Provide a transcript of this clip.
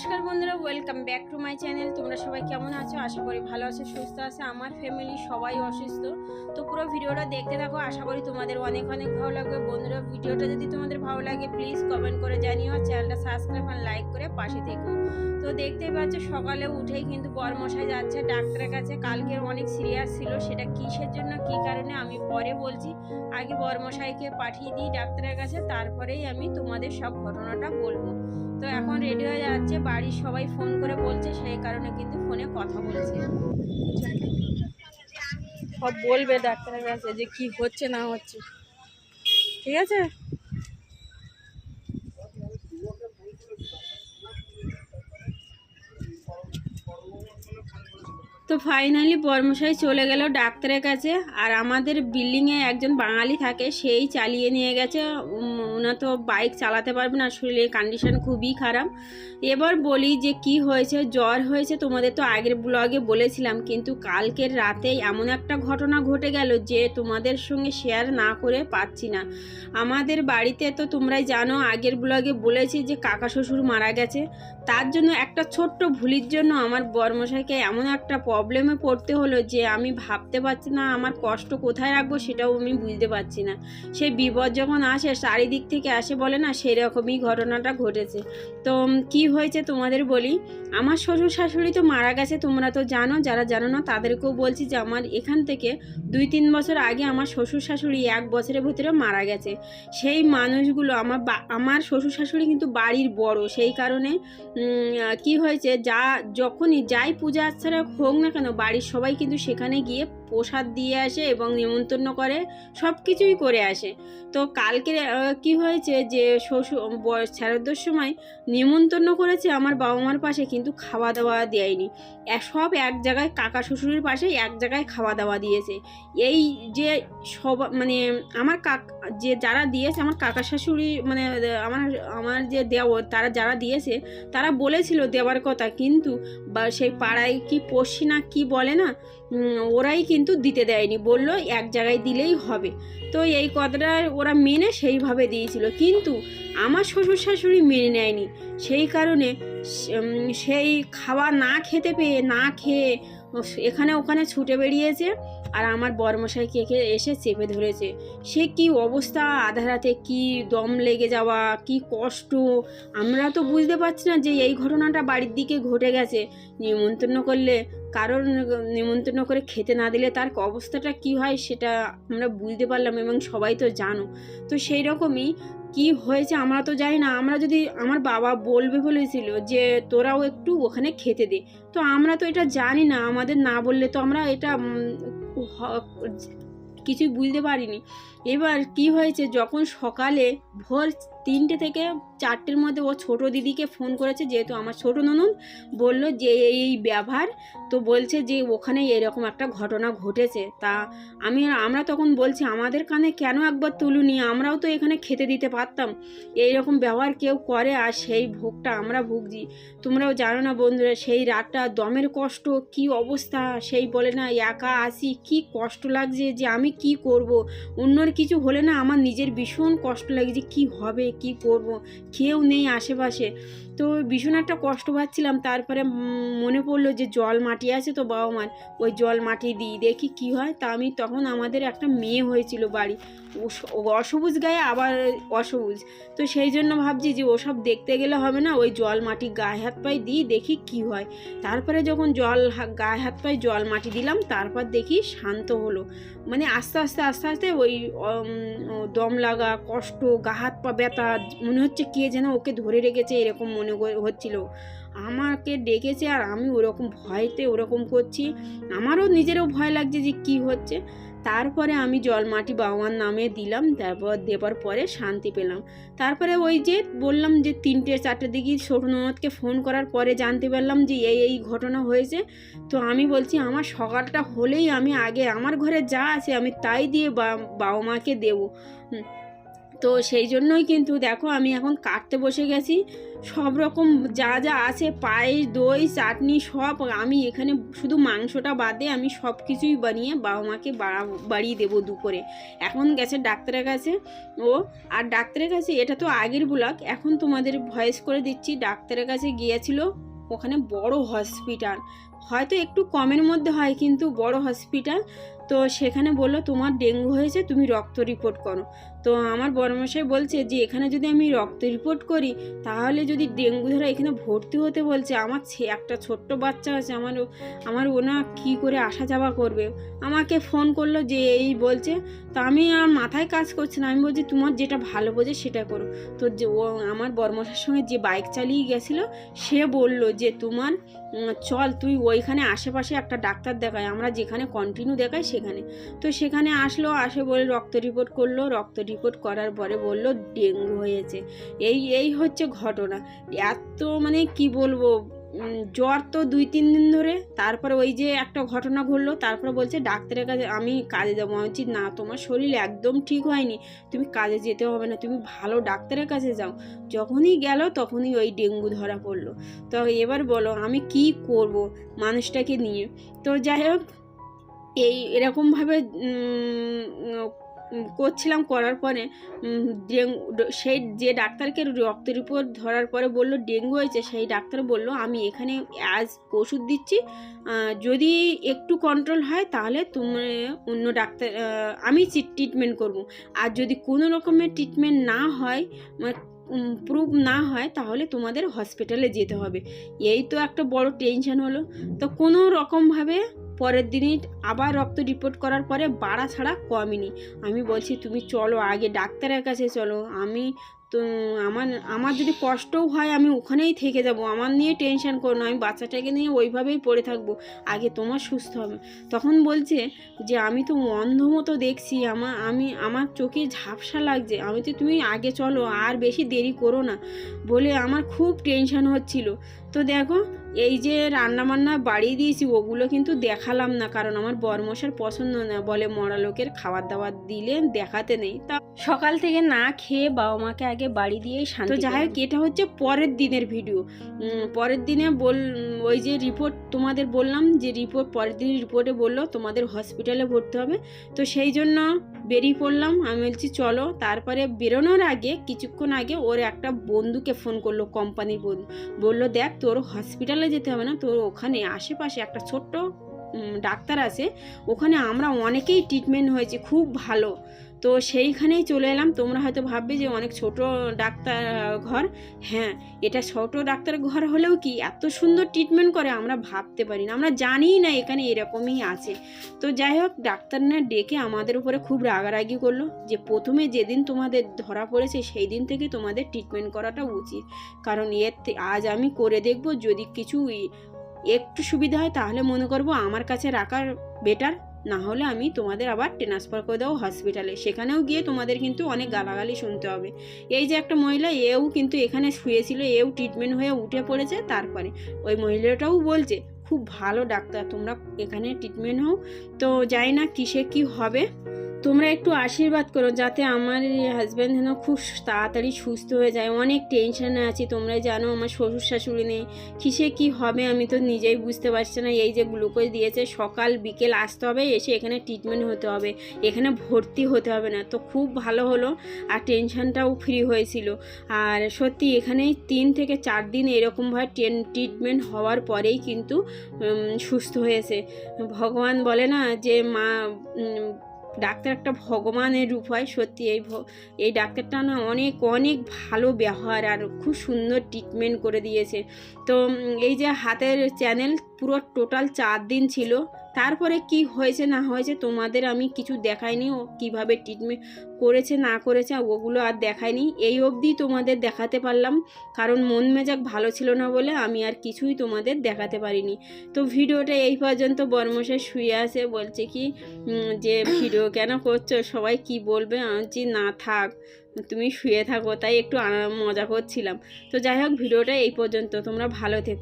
নমস্কার বন্ধুরা welcome back to my channel তোমরা সবাই কেমন আছো? আশা করি ভালো আছো, সুস্থ আছে। আমার ফ্যামিলি সবাই অসুস্থ। তো পুরো ভিডিওটা দেখতে থাকো। আশা করি তোমাদের অনেক অনেক ভালো লাগবে। বন্ধুরা, ভিডিওটা যদি তোমাদের ভালো লাগে প্লিজ কমেন্ট করে জানিও। চ্যানেলটা সাবস্ক্রাইব আর লাইক করে পাশে থেকো। তো দেখতেই পাচ্ছ, সকালে উঠেই কিন্তু বরমশাই যাচ্ছে ডাক্তারের কাছে। কালকে অনেক সিরিয়াস ছিল, সেটা কিসের জন্য, কি কারণে, আমি পরে বলছি। আগে বরমশাইকে পাঠিয়ে দিই ডাক্তারের কাছে, তারপরেই আমি তোমাদের সব ঘটনাটা বলব। তো এখন রেডি হয়ে যাচ্ছে, বাড়ির সবাই ফোন করে বলছে, সেই কারণে কিন্তু ফোনে কথা বলছে। সব বলবে ডাক্তারের কাছে যে কি হচ্ছে না হচ্ছে। ঠিক আছে? তো ফাইনালি বর্মশাই চলে গেল ডাক্তারের কাছে। আর আমাদের বিল্ডিংয়ে একজন বাঙালি থাকে, সেই চালিয়ে নিয়ে গেছে। ওনা তো বাইক চালাতে পারবে না, শরীরের কন্ডিশন খুবই খারাপ। এবার বলি যে কি হয়েছে, জ্বর হয়েছে তোমাদের তো আগের ব্লগে বলেছিলাম, কিন্তু কালকের রাতে এমন একটা ঘটনা ঘটে গেল যে তোমাদের সঙ্গে শেয়ার না করে পাচ্ছি না। আমাদের বাড়িতে তো তোমরাই জানো, আগের ব্লগে বলেছি যে কাকা শ্বশুর মারা গেছে। তার জন্য একটা ছোট্ট ভুলির জন্য আমার বর্মশাইকে এমন একটা প্রবলেমে পড়তে হলো যে আমি ভাবতে পারছি না আমার কষ্ট কোথায় রাখব সেটাও আমি বুঝতে পারছি না। সেই বিপদ যখন আসে, চারিদিক থেকে আসে বলে না সেরকমই ঘটনাটা ঘটেছে। তো কি হয়েছে তোমাদের বলি? আমার শ্বশুর শাশুড়ি তো মারা গেছে, তোমরা তো জানো, যারা জানো না তাদেরকেও বলছি যে আমার এখান থেকে দুই তিন বছর আগে আমার শ্বশুর শাশুড়ি এক বছরের ভিতরে মারা গেছে। সেই মানুষগুলো আমার আমার শ্বশুর শাশুড়ি কিন্তু বাড়ির বড়। সেই কারণে কি হয়েছে? যা, যখনই যাই পূজা আচ্ছারা হোক না কেন? বাড়ির সবাই কিন্তু সেখানে গিয়ে প্রসাদ দিয়ে আসে এবং নিমন্ত্রণ করে সব কিছুই করে আসে। তো কালকে কি হয়েছে যে শ্বশুর ছেড়ার সময় নিমন্ত্রণ করেছে আমার বাবা মার পাশে, কিন্তু খাওয়া দাওয়া দেয়নি সব এক জায়গায় কাকা শ্বশুরের পাশে এক জায়গায় খাওয়া দাওয়া দিয়েছে। এই যে সব মানে আমার কাক, যে যারা দিয়েছে, আমার কাকা শাশুড়ি মানে আমার আমার যে দেওর তারা যারা দিয়েছে, তারা বলেছিল দেওয়ার কথা, কিন্তু বা সেই পাড়ায় কি পড়শি না কি বলে না ওরাই কিন্তু দিতে দেয়নি। বলল, এক জায়গায় দিলেই হবে। তো এই কথাটা ওরা মেনে সেইভাবে দিয়েছিল। কিন্তু আমার শ্বশুর শাশুড়ি মেনে নেয়নি। সেই কারণে সেই খাওয়া না খেতে পেয়ে, না খেয়ে এখানে ওখানে ছুটে বেরিয়েছে আর আমার বর্মশাইকে একে এসে চেপে ধরেছে। সে কি অবস্থা? আধা রাতে কি দম লেগে যাওয়া? কি কষ্ট? আমরা তো বুঝতে পারছি না যে এই ঘটনাটা বাড়ির দিকে ঘটে গেছে। নিমন্ত্রণ করলে কারোর নিমন্ত্রণ করে খেতে না দিলে তার অবস্থাটা কি হয় সেটা আমরা বুঝতে পারলাম এবং সবাই তো জানো। তো সেই রকমই কি হয়েছে আমরা তো জানি না। আমরা যদি আমার বাবা বলবে বলেছিল যে তোরাও একটু ওখানে খেতে দে। তো আমরা তো এটা জানি না। আমাদের না বললে তো আমরা এটা কিছুই বুঝতে পারিনি। এবার কি হয়েছে? যখন সকালে ভোর তিনটে থেকে চারটের মধ্যে ও ছোট দিদিকে ফোন করেছে, যেহেতু আমার ছোট ননদ, বলল যে এই ব্যবহার তো বলছে যে ওখানে এরকম একটা ঘটনা ঘটেছে। তা আমি আমরা তখন বলছি, আমাদের কানে কেন একবার তুলুনি? আমরাও তো এখানে খেতে দিতে পারতাম। এই রকম ব্যবহার কেউ করে আর সেই ভোগটা আমরা ভুগছি। তোমরাও জানো না বন্ধুরা, সেই রাতটা দমের কষ্ট, কি অবস্থা? সেই বলে না, একা আসি কি কষ্ট লাগছে যে আমি কি করব? অন্যর কিছু হলে না আমার নিজের ভীষণ কষ্ট লাগে যে কী হবে, কি করব? কেউ নেই আশেপাশে। তো ভীষণ একটা কষ্ট পাচ্ছিলাম। তারপরে মনে পড়ল যে জল মাটি আছে তো বাবা মার ওই জল মাটি দিই, দেখি কি হয়। তা আমি তখন আমাদের একটা মেয়ে হয়েছিল বাড়ি। অসবুজ গায়ে, আবার অসবুজ। তো সেই জন্য ভাবছি যে ওসব দেখতে গেলে হবে না, ওই জল মাটি গায়ে হাত পায়ে দিই, দেখি কি হয়। তারপরে যখন জল গায়ে হাত পায়ে জল মাটি দিলাম, তারপর দেখি শান্ত হলো। মানে আস্তে আস্তে আস্তে আস্তে ওই দম লাগা, কষ্ট, গা হাত পা ব্যথা, মনে হচ্ছে কে যেন ওকে ধরে রেখেছে এরকম মনে হচ্ছিল। আমাকে ডেকেছে আর আমি ওরকম ভয়তে ওরকম করছি। আমারও নিজেরও ভয় লাগছে যে কি হচ্ছে। তারপরে আমি জল মাটি বাবার নামে দিলাম, তারপর দেবার পরে শান্তি পেলাম। তারপরে ওই যে বললাম যে তিনটে চারটের দিকে ছোট ফোন করার পরে জানতে পারলাম যে এই এই ঘটনা হয়েছে। তো আমি বলছি, আমার সকালটা হলেই আমি আগে আমার ঘরে যা আছে আমি তাই দিয়ে বাবা মাকে দেবো। তো সেই জন্যই কিন্তু দেখো আমি এখন কাটতে বসে গেছি। সব রকম যা যা আছে, পায়েস, দই, চাটনি সব আমি এখানে শুধু মাংসটা বাদে আমি সব কিছুই বানিয়ে বাবা মাকে বাড়া- বাড়িয়ে দেবো দুপুরে। এখন গেছে ডাক্তারের কাছে। ও, আর ডাক্তারের কাছে, এটা তো আগের ব্লগ, এখন তোমাদের ভয়েস করে দিচ্ছি। ডাক্তারের কাছে গিয়েছিল ওখানে বড় হসপিটাল। হয়তো একটু কমের মধ্যে হয় কিন্তু বড় হসপিটাল। তো সেখানে বলল, তোমার ডেঙ্গু হয়েছে, তুমি রক্ত রিপোর্ট করো। তো আমার বড়মশাই বলছে যে, এখানে যদি আমি রক্ত রিপোর্ট করি, তাহলে যদি ডেঙ্গু ধরে এখানে ভর্তি হতে বলছে, আমার একটা ছোট্ট বাচ্চা আছে, আমার আমার ওনা কি করে আসা যাওয়া করবে? আমাকে ফোন করল যে, এই বলছে, তো আমি আর মাথায় কাজ করছে না, আমি বলছি তোমার যেটা ভালো বোঝে সেটা করো। তো যে, ও আমার বর্মশার সঙ্গে যে বাইক চালিয়ে গেছিল, সে বলল যে, তোমার চল, তুই ওইখানে আশেপাশে একটা ডাক্তার দেখায়, আমরা যেখানে কন্টিনিউ দেখাই সেখানে। তো সেখানে আসলো, আসে বলে রক্ত রিপোর্ট করল, রক্ত রিপোর্ট করার পরে বলল, ডেঙ্গু হয়েছে। এই এই হচ্ছে ঘটনা। এত মানে কি বলব? জ্বর তো দুই তিন দিন ধরে। তারপরে ওই যে একটা ঘটনা ঘটলো তারপরে বলছে ডাক্তারের কাছে আমি কাজে যাব। আমি বলছি না তোমার শরীর একদম ঠিক হয়নি। তুমি কাজে যেতে হবে না তুমি ভালো ডাক্তারের কাছে যাও। যখনই গেল তখনই ওই ডেঙ্গু ধরা পড়ল। তো এবার বলো আমি কি করব মানুষটাকে নিয়ে? তো যাই হোক এই এরকমভাবে করছিলাম, করার পরে সেই যে ডাক্তারকে রক্ত রিপোর্ট ধরার পরে বলল ডেঙ্গু হয়েছে, সেই ডাক্তার বলল, আমি এখানে অ্যাজ ওষুধ দিচ্ছি যদি একটু কন্ট্রোল হয় তাহলে তুমি অন্য ডাক্তার আমি ট্রিটমেন্ট করব। আর যদি কোনো রকমের ট্রিটমেন্ট না হয় প্রুভ না হয়, তাহলে তোমাদের হসপিটালে যেতে হবে। এই তো একটা বড় টেনশন হলো। তো কোনো রকমভাবে পরের দিনই আবার রক্ত রিপোর্ট করার পরে বাড়া ছাড়া কমেনি আমি বলছি, তুমি চলো, আগে ডাক্তারের কাছে চলো। আমি তো আমার আমার যদি কষ্টও হয়, আমি ওখানেই থেকে যাব। আমার নিয়ে টেনশন করো না, আমি বাচ্চাটাকে নিয়ে ওইভাবেই পড়ে থাকব। আগে তোমার সুস্থ হবে। তখন বলছে যে, আমি তো অন্ধ মতো দেখছি। আমার আমি, আমার চোখে ঝাপসা লাগছে। আমি তো তুমি আগে চলো, আর বেশি দেরি করো না। বলে আমার খুব টেনশন হচ্ছিল। তো দেখো, এই যে রান্না বান্না বাড়িয়ে দিয়েছি, ওগুলো কিন্তু দেখালাম না। কারণ আমার বরমশার পছন্দ না বলে মরা লোকের খাবার দাবার দিলে দেখাতে নেই। তা সকাল থেকে না খেয়ে বাবা মাকে আগে বাড়ি দিয়েই শান্তি তো যাই হোক এটা হচ্ছে পরের দিনের ভিডিও পরের দিনে বল ওই যে রিপোর্ট তোমাদের বললাম যে রিপোর্ট পরের দিন রিপোর্টে বলল তোমাদের হসপিটালে ভর্তি হবে। তো সেই জন্য বেরিয়ে পড়লাম। আমি বলছি চলো। তারপরে বেরোনোর আগে কিছুক্ষণ আগে ওর একটা বন্ধুকে ফোন করল কোম্পানির বন্ধু। বলল দেখ তোর হসপিটালে যেতে হবে না। তোর ওখানে আশেপাশে একটা ছোট্ট ডাক্তার আছে। ওখানে আমরা অনেকেই ট্রিটমেন্ট হয়েছে। খুব ভালো। তো সেইখানেই চলে এলাম। তোমরা হয়তো ভাববে যে অনেক ছোট ডাক্তার ঘর। হ্যাঁ এটা ছোট ডাক্তার ঘর হলেও কি এত সুন্দর ট্রিটমেন্ট করে আমরা ভাবতে পারি না। আমরা জানিই না এখানে এরকমই আছে। তো যাই হোক ডাক্তার না ডেকে আমাদের উপরে খুব রাগারাগি করল যে প্রথমে যেদিন তোমাদের ধরা পড়েছে সেই দিন থেকে তোমাদের ট্রিটমেন্ট করাটা উচিত। কারণ এর আজ আমি করে দেখব যদি কিছু একটু সুবিধা হয় তাহলে মনে করব আমার কাছে রাখার বেটার না হলে আমি তোমাদের আবার ট্রান্সফার করে দেবো হসপিটালে সেখানেও গিয়ে তোমাদের কিন্তু অনেক গালাগালি শুনতে হবে। এই যে একটা মহিলা, এও কিন্তু এখানে শুয়েছিল, এও ট্রিটমেন্ট হয়ে উঠে পড়েছে, তারপরে। ওই মহিলাটাও বলছে খুব ভালো ডাক্তার, তোমরা এখানে ট্রিটমেন্ট হও। তো জানি না কিসে কি হবে। তোমরা একটু আশীর্বাদ করো যাতে আমার হাজব্যান্ড যেন খুব তাড়াতাড়ি সুস্থ হয়ে যায়। অনেক টেনশনে আছি তোমরা জানো আমার শ্বশুর শাশুড়ি নেই। কিসে কি হবে আমি তো নিজেই বুঝতে পারছি না। এই যে গ্লুকোজ দিয়েছে, সকাল বিকেল আসতে হবে, এসে এখানে ট্রিটমেন্ট হতে হবে। এখানে ভর্তি হতে হবে না। তো খুব ভালো হলো আর টেনশনটাও ফ্রি হয়েছিল। আর সত্যি এখানে তিন থেকে চার দিন এরকমভাবে ট্রিটমেন্ট হওয়ার পরেই কিন্তু সুস্থ হয়েছে। ভগবান বলে না যে মা ডাক্তার একটা ভগবানের রূপ হয়, সত্যি এই এই ডাক্তারটা না অনেক অনেক ভালো ব্যবহার আর খুব সুন্দর ট্রিটমেন্ট করে দিয়েছে। তো এই যে হাতের চ্যানেল পুরো টোটাল চার দিন ছিল। তারপরে কি হয়েছে না হয়েছে তোমাদের আমি কিছু দেখাইনি, ও কীভাবে ট্রিটমেন্ট করেছে না করেছে ওগুলো আর দেখাইনি। এই অবধি তোমাদের দেখাতে পারলাম, কারণ মন মেজাক ভালো ছিল না বলে আমি আর কিছুই তোমাদের দেখাতে পারিনি। তো ভিডিওটা এই পর্যন্ত বর্মশাই শুয়ে আছে, বলছে কি যে ভিডিও কেন করছ, সবাই কি বলবে? আমি না থাক, তুমি শুয়ে থাকো। তাই একটু মজা করছিলাম। তো যাই হোক, ভিডিওটা এই পর্যন্ত, তোমরা ভালো থেকো।